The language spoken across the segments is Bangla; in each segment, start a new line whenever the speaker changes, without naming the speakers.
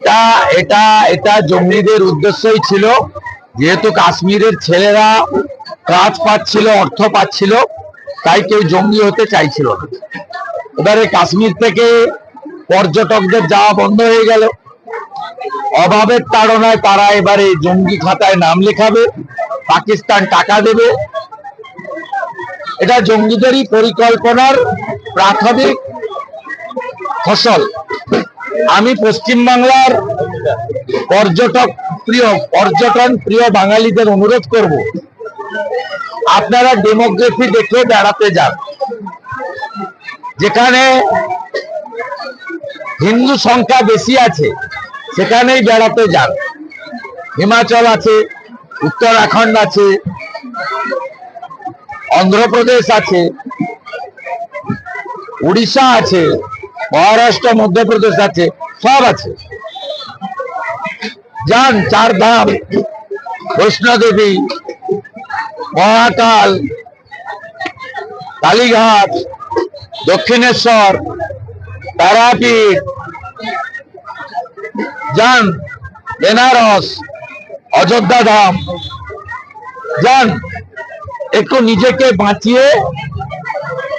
এটা এটা এটা জঙ্গিদের উদ্দেশ্যই ছিল, যেহেতু কাশ্মীরের ছেলেরা কাজ পাচ্ছিল, অর্থ পাচ্ছিল, তাই কেউ জঙ্গি হতে চাইছিল না। এবারে কাশ্মীর থেকে পর্যটকদের যাওয়া বন্ধ হয়ে গেল। অভাবের তাড়নায় তারা এবারে জঙ্গি খাতায় নাম লেখাবে, পাকিস্তান টাকা দেবে। এটা জঙ্গিদেরই পরিকল্পনার প্রাথমিক ফসল। আমি পশ্চিমবাংলার পর্যটক প্রিয়, পর্যটন প্রিয় বাঙালিদের অনুরোধ করব, আপনারা ডেমোগ্রাফি দেখে বেড়াতে যান। যেখানে হিন্দু সংখ্যা বেশি আছে, সেখানেই বেড়াতে যান। হিমাচল আছে, উত্তরাখণ্ড আছে, অন্ধ্রপ্রদেশ আছে, উড়িষ্যা আছে মহারাষ্ট্র, মধ্যপ্রদেশ আছে, সব আছে। যান, চার ধাম, বৈষ্ণোদেবী, মহাকাল, কালীঘাট, দক্ষিণেশ্বর, তারাপীঠ, যান, বেনারস, অযোধ্যা ধাম। যান, একটু নিজেকে বাঁচিয়ে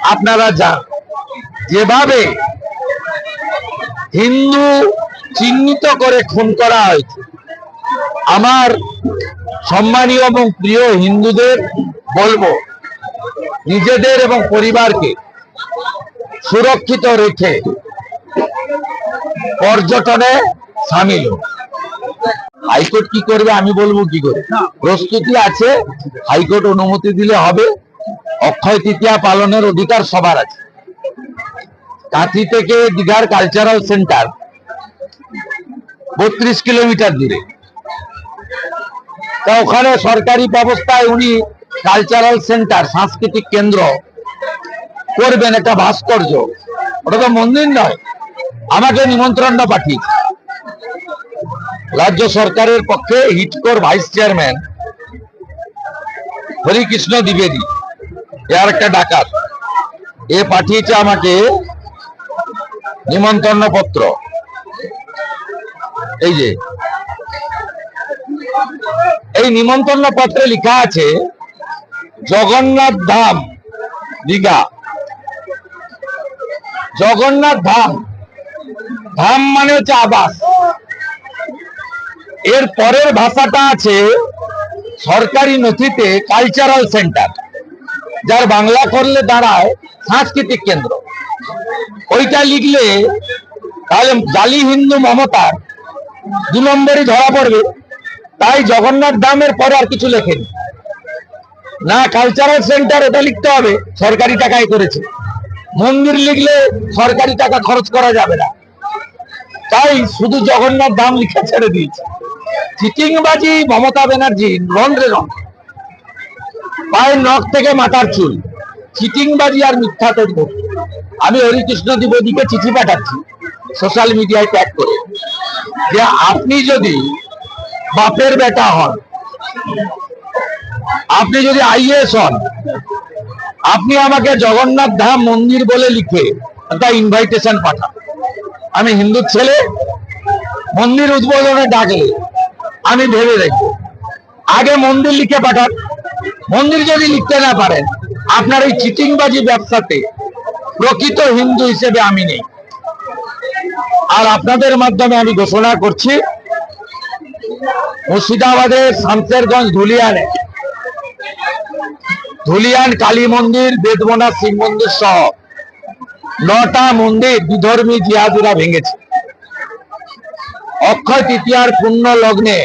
আপনারা যান। যেভাবে হিন্দু চিহ্নিত করে খুন করা হয়েছে। আমার সম্মানীয় এবং প্রিয় হিন্দুদের বলব, নিজেদের এবং পরিবারকে সুরক্ষিত রেখে পর্যটনে সামিল হোক। হাইকোর্ট কি করবে আমি বলব কি করে? প্রস্তুতি আছে, হাইকোর্ট অনুমতি দিলে হবে, অক্ষয় তৃতীয়া পালনের অধিকার সবার আছে। কাঁথি থেকে দীঘার কালচারাল সেন্টার বত্রিশ কিলোমিটার দূরে। তা ওখানে সরকারি ব্যবস্থায় উনি কালচারাল সেন্টার সাংস্কৃতিক কেন্দ্র করবেন একটা ভাস্কর্য। ওটা তো মন্দির নয়, আমাকে নিমন্ত্রণটা পাঠিয়েছে রাজ্য সরকারের পক্ষে হিটকোর ভাইস চেয়ারম্যান হরিকৃষ্ণ দ্বিবেদী এ আর একটা ডাকাত। এ পাঠিয়েছে আমাকে নিমন্ত্রণ পত্র এই যে, এই নিমন্ত্রণ পত্রে লেখা আছে, জগন্নাথ ধাম, দীঘা। জগন্নাথ ধাম ধাম মানে হচ্ছে আবাস। এর পরের ভাষাটা আছে সরকারি নথিতে কালচারাল সেন্টার যার বাংলা করলে দাঁড়ায় সাংস্কৃতিক কেন্দ্র। ওইটা লিখলে তাহলে জালি হিন্দু মমতার দু নম্বরই ধরা পড়বে। তাই জগন্নাথ ধামের পরে আর কিছু লেখেনি। না কালচারাল সেন্টার ওটা লিখতে হবে, সরকারি টাকায় করেছে। মন্দির লিখলে সরকারি টাকা খরচ করা যাবে না। তাই শুধু জগন্নাথ ধাম লিখে ছেড়ে দিয়েছে। চিটিংবাজি, মমতা ব্যানার্জি রন্ধ্রে রং পায়ের নখ থেকে মাথার চুল। চিটিংবাজি আর মিথ্যাতে ভর্তি। আমি হরিকৃষ্ণ দ্বিবেদীকে চিঠি পাঠাচ্ছি সোশ্যাল মিডিয়ায় ট্যাগ করে, যে আপনি যদি বাপের বেটা হন, আপনি যদি আইএস হন, আপনি আমাকে জগন্নাথ ধাম মন্দির বলে লিখে একটা ইনভাইটেশন পাঠান। আমি হিন্দুর ছেলে, মন্দির উদ্বোধনে ডাকলে, আমি ভেবে দেখব। আগে মন্দির লিখে পাঠান। মন্দির যদি লিখতে না পারেন, আপনার এই চিটিংবাজি ব্যবসাতে প্রকৃত হিন্দু হিসেবে আমি নেই। আর আপনাদের মাধ্যমে আমি ঘোষণা করছি, মুর্শিদাবাদের শামসেরগঞ্জ ধুলিয়ানে, ধুলিয়ান কালী মন্দির বেদবনা শিব মন্দির সহ নটা মন্দির বিধর্মী জিহাদিরা ভেঙেছে। অক্ষয় তৃতীয়ার পূর্ণ লগ্নে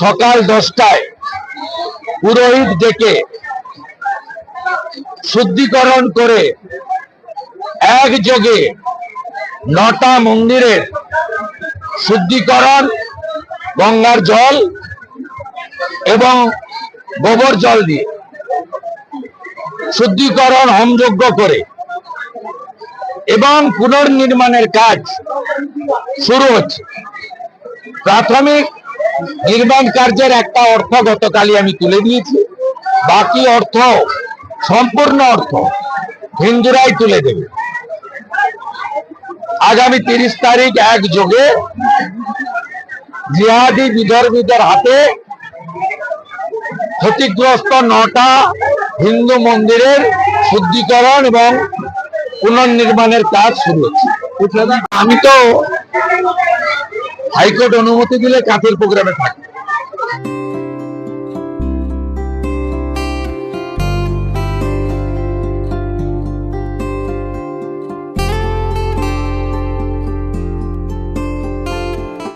সকাল দশটায় পুরোহিত ডেকে শুদ্ধিকরণ করে একযোগে নটা মন্দিরের শুদ্ধিকরণ, গঙ্গার জল এবং গোবর জল দিয়ে শুদ্ধিকরণ হোমযজ্ঞ করে এবং পুনর্নির্মাণের কাজ শুরু হচ্ছে। প্রাথমিক নির্মাণ কার্যের একটা অর্থ গতকালই আমি তুলে দিয়েছি। বাকি অর্থ সম্পূর্ণ অর্থ হিন্দুরাই তুলে দেবে। আগামী তিরিশ তারিখ এক যোগে জিহাদি বিধর্মীদের হাতে ক্ষতিগ্রস্ত নটা হিন্দু মন্দিরের শুদ্ধিকরণ এবং পুনর্নির্মাণের কাজ শুরু হচ্ছে। আমি তো হাইকোর্ট অনুমতি দিলে কাঁথের প্রোগ্রামে থাকি